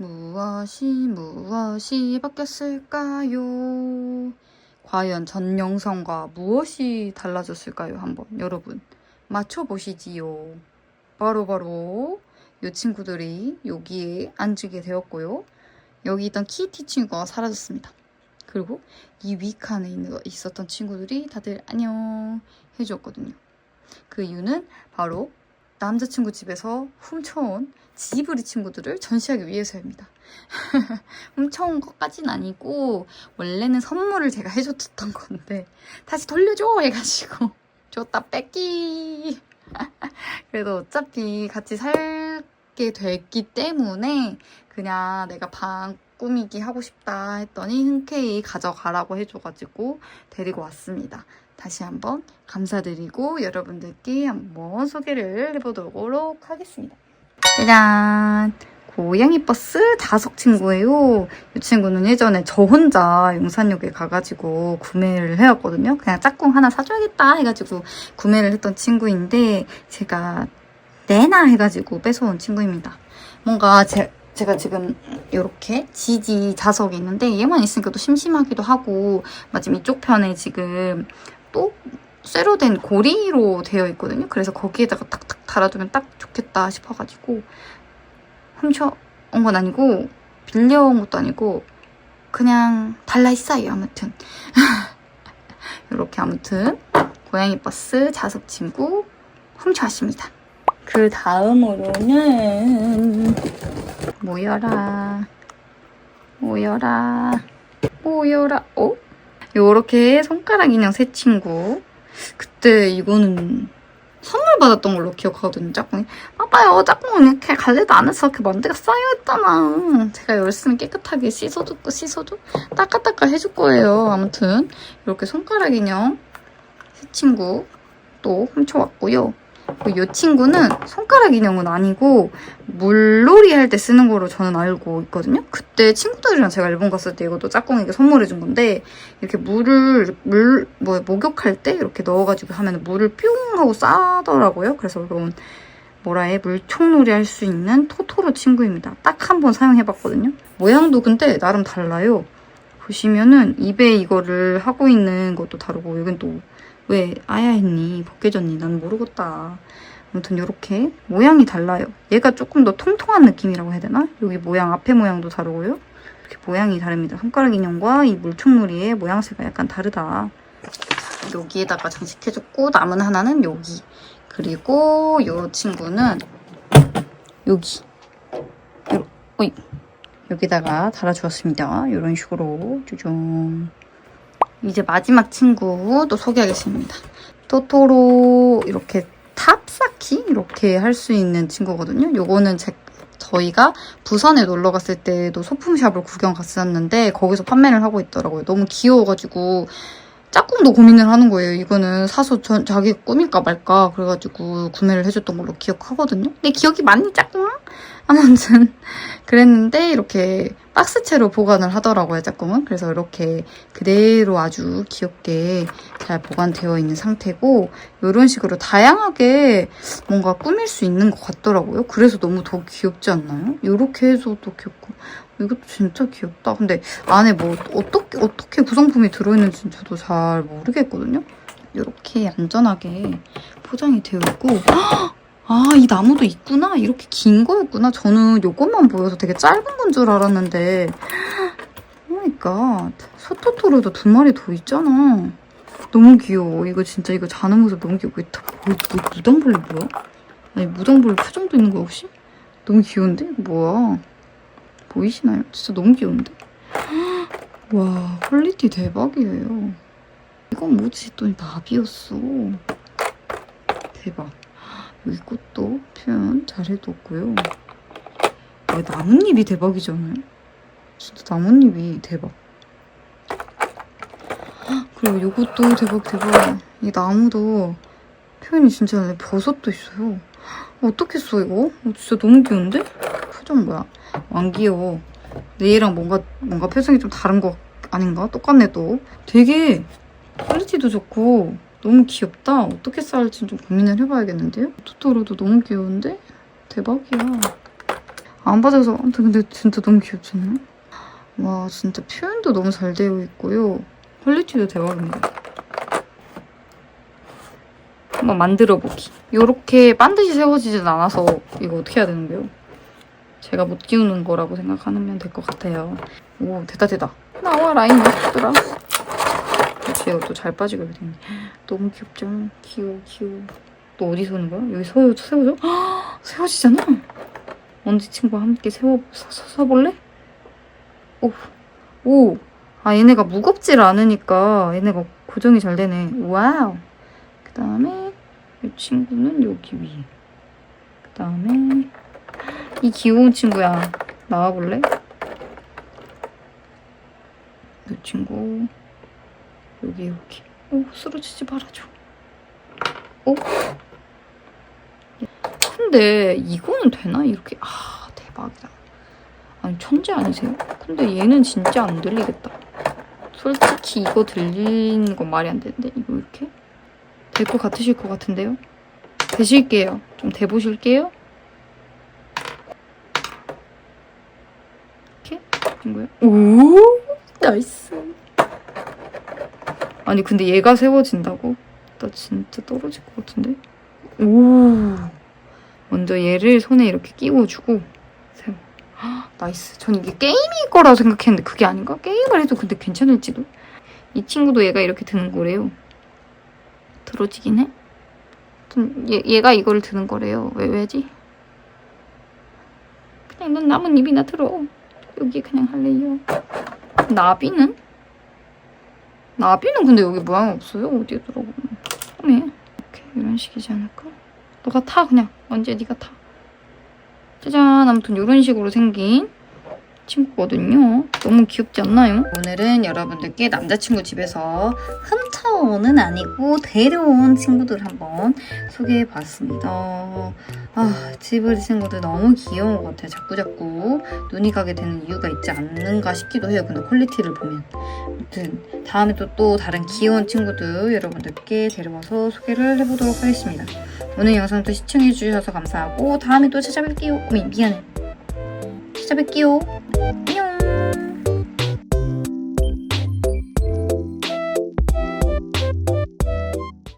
무엇이 무엇이 바뀌었을까요? 과연 전 영상과 무엇이 달라졌을까요? 한번 여러분 맞춰보시지요. 바로바로 이 친구들이 여기에 앉게 되었고요. 여기 있던 키티 친구가 사라졌습니다. 그리고 이 윗칸에 있는- 있었던 친구들이 다들 안녕 해주었거든요. 그 이유는 바로 남자친구 집에서 훔쳐온 지브리 친구들을 전시하기 위해서입니다. 훔쳐온 것까진 아니고 원래는 선물을 제가 해줬던 건데 다시 돌려줘 해가지고 줬다 뺏기 그래도 어차피 같이 살게 됐기 때문에 그냥 내가 방 꾸미기 하고 싶다 했더니 흔쾌히 가져가라고 해줘가지고 데리고 왔습니다. 다시 한번 감사드리고 여러분들께 한번 소개를 해보도록 하겠습니다. 짜잔! 고양이 버스 다석 친구예요. 이 친구는 예전에 저 혼자 용산역에 가가지고 구매를 해왔거든요. 그냥 짝꿍 하나 사줘야겠다 해가지고 구매를 했던 친구인데 제가 내나 해가지고 뺏어온 친구입니다. 뭔가 제, 제가 지금 이렇게 지지 자석이 있는데 얘만 있으니까 또 심심하기도 하고 마침 이쪽 편에 지금 또 쇠로 된 고리로 되어 있거든요. 그래서 거기에다가 탁탁 달아두면 딱 좋겠다 싶어가지고 훔쳐온 건 아니고 빌려온 것도 아니고 그냥 달라 있어요. 아무튼 이렇게 아무튼 고양이 버스 자석 친구 훔쳐왔습니다. 그 다음으로는 모여라 모여라 모여라 어? 요렇게 손가락 인형 새 친구 그때 이거는 선물 받았던 걸로 기억하거든요 짝꿍이. 봐봐요 짝꿍은 이렇게 관리도 안 해서 이렇게 먼지가 쌓여있잖아. 제가 열심히 깨끗하게 씻어주고 씻어줘? 따까따까 해줄 거예요 아무튼. 이렇게 손가락 인형 새 친구 또 훔쳐왔고요 이 친구는 손가락 인형은 아니고 물놀이 할 때 쓰는 거로 저는 알고 있거든요. 그때 친구들이랑 제가 일본 갔을 때 이것도 짝꿍에게 선물해 준 건데 이렇게 물을 물 뭐 목욕할 때 이렇게 넣어가지고 하면 물을 뿅 하고 싸더라고요. 그래서 이런 뭐라 해 물총놀이 할 수 있는 토토로 친구입니다. 딱 한 번 사용해봤거든요. 모양도 근데 나름 달라요. 보시면은 입에 이거를 하고 있는 것도 다르고 여긴 또 왜 아야 했니? 벗겨졌니? 난 모르겠다. 아무튼 이렇게 모양이 달라요. 얘가 조금 더 통통한 느낌이라고 해야 되나? 여기 모양 앞에 모양도 다르고요. 이렇게 모양이 다릅니다. 손가락 인형과 이 물총놀이의 모양새가 약간 다르다. 여기에다가 장식해줬고 남은 하나는 여기. 그리고 이 친구는 여기. 요. 여기다가 달아주었습니다. 이런 식으로 쭈종. 이제 마지막 친구 또 소개하겠습니다. 토토로 이렇게 탑쌓기 이렇게 할 수 있는 친구거든요. 요거는 제, 저희가 부산에 놀러 갔을 때도 소품샵을 구경 갔었는데 거기서 판매를 하고 있더라고요. 너무 귀여워가지고 짝꿍도 고민을 하는 거예요. 이거는 사서 전, 자기 꾸밀까 말까 그래가지고 구매를 해줬던 걸로 기억하거든요. 근데 기억이 많이 짝꿍? 아무튼 그랬는데 이렇게 박스채로 보관을 하더라고요, 짝꿍은. 그래서 이렇게 그대로 아주 귀엽게 잘 보관되어 있는 상태고 이런 식으로 다양하게 뭔가 꾸밀 수 있는 것 같더라고요. 그래서 너무 더 귀엽지 않나요? 이렇게 해서도 귀엽고 이것도 진짜 귀엽다. 근데 안에 뭐 어떻게 어떻게 구성품이 들어있는지 저도 잘 모르겠거든요. 이렇게 안전하게 포장이 되어 있고 아, 이 나무도 있구나. 이렇게 긴 거였구나. 저는 이것만 보여서 되게 짧은 건 줄 알았는데. 오마이갓. 소토토로도 두 마리 더 있잖아. 너무 귀여워. 이거 진짜 이거 자는 모습 너무 다, 뭐, 뭐, 무당벌레 뭐야? 아니, 무당벌레 표정도 있는 거야, 혹시? 너무 귀여운데? 뭐야? 보이시나요? 진짜 너무 귀여운데? 와, 퀄리티 대박이에요. 이건 뭐지? 했더니 나비였어. 대박. 꽃도 표현 잘 해뒀고요. 아, 나뭇잎이 대박이잖아요. 진짜 나뭇잎이 대박. 헉, 그리고 이것도 대박 대박. 이 나무도 표현이 진짜 잘해. 버섯도 있어요. 어떻게 써 이거? 어, 진짜 너무 귀여운데? 표정 뭐야? 안 귀여워. 얘랑 뭔가 뭔가 표정이 좀 다른 거 아닌가? 똑같네 또. 되게 퀄리티도 좋고 너무 귀엽다. 어떻게 쌓을지 좀 고민을 해봐야겠는데요? 토토로도 너무 귀여운데? 대박이야. 안 받아서 아무튼 근데 진짜 너무 귀엽지 않나요? 와 진짜 표현도 너무 잘 되어 있고요. 퀄리티도 대박입니다. 한번 만들어 보기. 이렇게 반드시 세워지진 않아서 이거 어떻게 해야 되는 거예요? 제가 못 끼우는 거라고 생각하면 될 것 같아요. 오 됐다 됐다. 나와 라인 예쁘더라. 역시 이것도 잘 빠지게 됐네. 너무 귀엽죠? 귀여워 귀여워. 또 어디 서는 거야? 여기 세워, 세워져? 헉, 세워지잖아. 언제 친구와 함께 세워 서, 서, 서 볼래? 오, 오. 아 얘네가 무겁질 않으니까 얘네가 고정이 잘 되네. 와우. 그 다음에 이 친구는 여기 위에. 그 다음에 이 귀여운 친구야. 나와볼래? 이 친구 여기 여기. 오 쓰러지지 말아줘. 오. 근데 이거는 되나? 이렇게 아 대박이다. 아니 천재 아니세요? 근데 얘는 진짜 안 들리겠다. 솔직히 이거 들리는 건 말이 안 되는데 이거 이렇게 될 것 같으실 것 같은데요? 되실게요. 좀 대보실게요. 이렇게 된 거예요. 오 나이스. 아니 근데 얘가 세워진다고? 나 진짜 떨어질 것 같은데? 오. 먼저 얘를 손에 이렇게 끼워주고 세워. 헉, 나이스. 전 이게 게임일 거라고 생각했는데 그게 아닌가? 게임을 해도 근데 괜찮을지도. 이 친구도 얘가 이렇게 드는 거래요. 들어지긴 해? 좀 얘, 얘가 이걸 드는 거래요. 왜 왜지? 그냥 넌 나뭇잎이나 들어. 여기 그냥 할래요. 나비는? 나비는 근데 여기 모양이 없어요. 어디에 들어보면. 네. 이렇게 이런 식이지 않을까? 너가 타 그냥. 언제 네가 타. 짜잔 아무튼 이런 식으로 생긴 친구거든요. 너무 귀엽지 않나요? 오늘은 여러분들께 남자친구 집에서 훔쳐오는 아니고 데려온 친구들 한번 소개해봤습니다. 아 지브리 친구들 너무 귀여운 것 같아요. 자꾸자꾸 눈이 가게 되는 이유가 있지 않는가 싶기도 해요. 근데 퀄리티를 보면. 아무튼 다음에 또, 또 다른 귀여운 친구들 여러분들께 데려와서 소개를 해보도록 하겠습니다. 오늘 영상도 시청해주셔서 감사하고 다음에 또 찾아뵐게요. 미안해. 찾아뵐게요. 안녕.